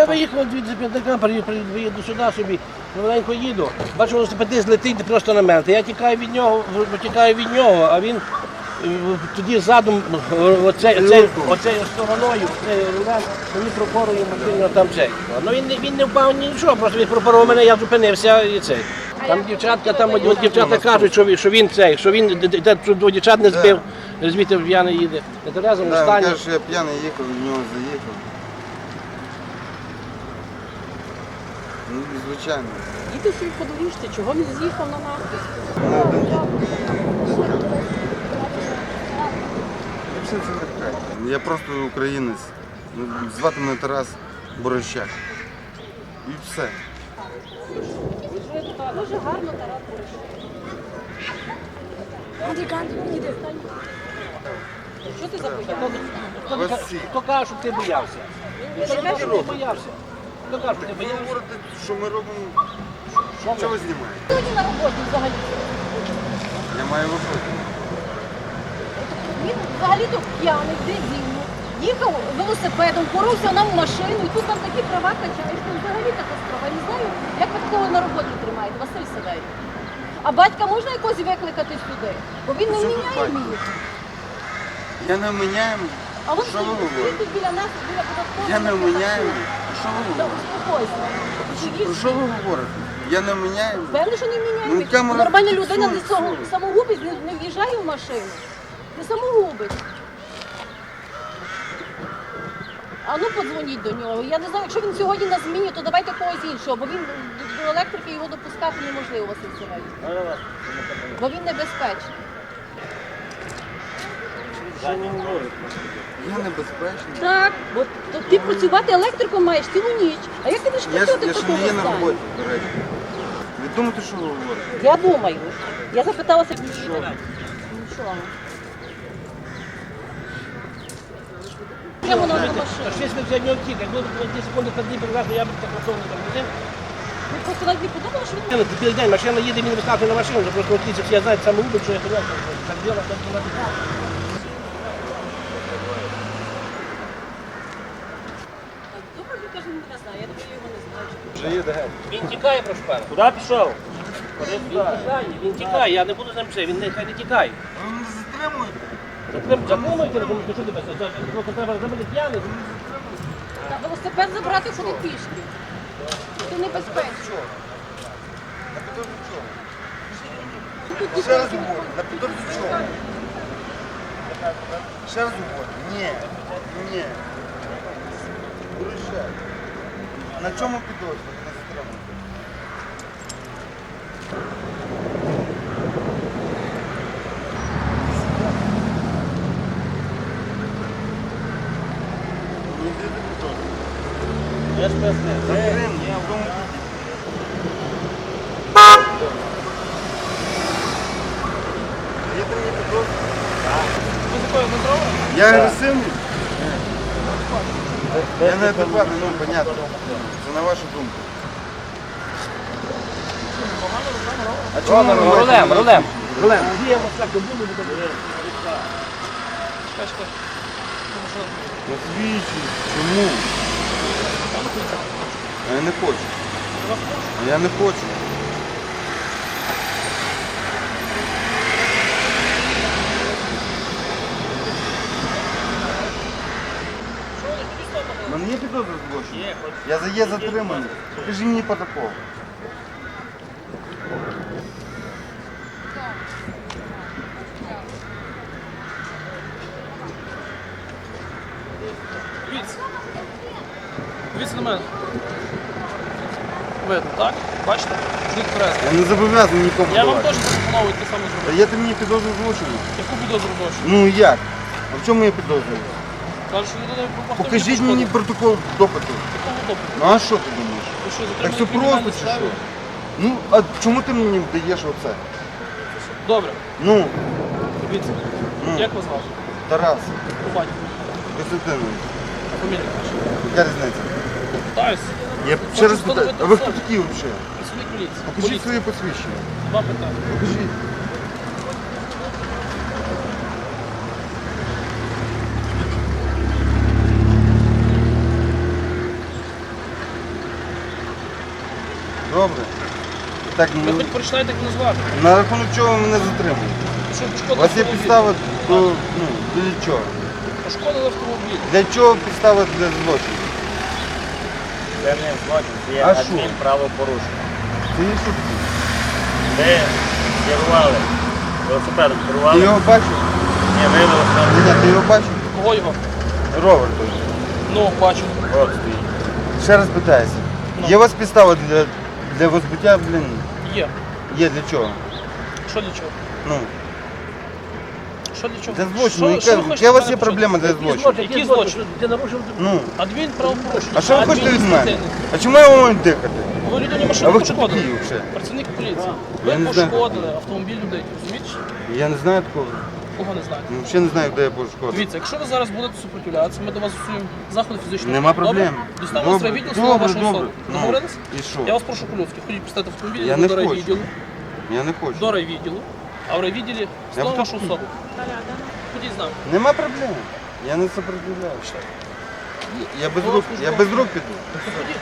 Я виїхав від зап'ятника, приїду сюди собі, маленько їду. Бачу, велосипедист летить просто на мене. Я тікаю від нього, тікаю від нього, а він е, тоді задом оцей, оцей, оцею стороною, оцею рулем, мені пропорує машину там цей. Ну він, не- він не впав нічого, просто він пропорував мене, я зупинився і цей. Там дівчатка, там от дівчата кажуть, що він, що він цей, що він д- д- д- що двох дівчат не збив, звідти п'яний їде. Я п'яний їхав, в нього заїхав. Ну, звичайно. Діти собі подоріжте, чого він з'їхав на так. Я просто українець. Ну, Звати мене Тарас Борощак. І все. Дуже гарно Тарас Що ти за? Хто, каже, що ти боявся? Хто каже, що ти боявся? Ви говорите, що ми робимо. Що Що ви? знімаєте? Сьогодні на роботі взагалі. Я маю виходити. Він взагалі-то п'яний, дебільно. Їхав велосипедом, поровся нам в машину, і тут там такі права качаєш. Це взагалі катастрофа. Я не знаю, як ви такого на роботі тримаєте, Василь Сидей. А батька можна якось викликати сюди? Бо він не тут вміняє батько? мені. Я не вміняємо. А от Що ви стоїть говорите? тут біля нас, біля податкової. Я не вміняємо. Що ви Та говорите? успокойся. Про що ви говорите? Я не вміняємо. Певно, що не Ну, камера Нормальна людина не фіксує само- все. самогубець не, не в'їжджає в машину. Не самогубець. А ну подзвоніть до нього. Я не знаю, якщо він сьогодні на зміні, то давайте когось іншого, бо він до- до електрики його допускати неможливо, Василь Сергійович. Бо він небезпечний. Я небезпечний. Так, бо то ти працювати електриком маєш цілу ніч. А як ти будеш Я, ж- працювати я в ще такому не є на стані? роботі, до речі. Ви думаєте, що ви говорите? Я думаю. Я запиталася нічого. Нічого. Прямо на машину. Щось ви взяв нього тікай, було б 20 секунд тоді я б так працював не так. Ви просто навіть не подумали, що він день машина їде, він вискакує на машину, вже просто ті, всі знають самогубець, що я ходив, так діло, так діло. Добре, він каже, він не знає, я думаю, його не знаю. Вже їде геть. Він тікає, прошу пана. Куди пішов? Він тікає, він тікає, я не буду з ним це, він нехай не тікає. Ви мене затримуєте? Затримуйте, затримуйте, що ти без Просто треба зробити п'яний. Та велосипед забрати ходи пішки. Це небезпечно. На підозрі чого? Ще раз говорю, на підозрі чого? Ще раз говорю. Ні. Ні. Борощак. На чому підозрі? Ви не затримуєте? Ні, де ти підозрі? Я ж пояснив. Затримуй. Я в тому Є ти мені підозрі? Я агресивний? Я не адекватний, ну, понятно. Це на вашу думку. А чому ви Рулем, маєте- рулем, рулем. Буду. Освічуй. Чому? А я не хочу. А я не хочу. У мене є підозра злочин? Є, хоч Я за є затриманий. Покажи мені протокол. Дивіться. Дивіться на мене. Видно, так? Бачите? Слід вперед. Я не зобов'язаний нікому. Я вам давати. теж запропоную те саме Та зробити. є ти мені підозру злочину. Яку підозру гроші? Ну як? А в чому я підозрюю? Кажуть, що людина допомогти. Покажіть мені протокол допиту. Ну а що ти думаєш? Ви що, Так все просто чи що? Ну, а чому ти мені даєш оце? Добре, Ну, дивіться. Ну. Як вас звати? Тарас, батьку. Костянтинович, Фамілія ваша. яка різниця? Питаюсь. Я ще раз питаю, а ви хто такі взагалі? Працівник. Покажіть Поліція. своє посвідчення. Два питання. Покажіть. Так Ви ну, хоч прочитайте, як назвати. на рахунок чого ви мене затримуєте? Що У пошкодили вас є автомобіль? підстава до ну для чого? Пошкодили автомобіль. Для чого підстава для злочину? Це не злочин, це є А що? адмінправопорушення. Це є шутки. Ви керували велосипедом Ти керували? його бачив? Ні, ви велосипедом. Ні, ні, ти його бачив? Кого його? Ровер той. Ну, бачу. От стоїть. Ще раз питаюся. Ну. Є у вас підстава для, для возбуття, блін, Є. є для чого? Що для чого? Ну, Що для чого? для злочину. Що- що Яка, ви хочете яка у вас мене є почути? проблема для Який злочину? злочин? Який Який злочин? злочин? Ти нарушив Ну, Адмінправопорушення. а що ви хочете від мене? Адміністративне. А чому я вам маю дихати? Ви людині А машину ви хто пошкодили. такі взагалі? Працівник поліції. Я Ви не знаю. пошкодили автомобіль людей. Розумієте? Я не знаю такого. Кого не знаєте? Ну, Взагалі не знаю, де я пошкодив. Дивіться, якщо ви зараз будете супротивлятися, ми до вас застосуємо заходи фізичної Нема проблем. Доставимо Добре, відділ добре, добре. особу. Ну, Договорились? І що? Я вас прошу по-людськи. Ходіть пістати автомобіль, Я до не до хочу. райвідділу. Я не хочу. До райвідділу. А в райвідділі буду вашу особу. Ходіть з нами. Нема проблем. Я не сопротивляюся. Я без Ну, рук, я без рук піду. Ходіть.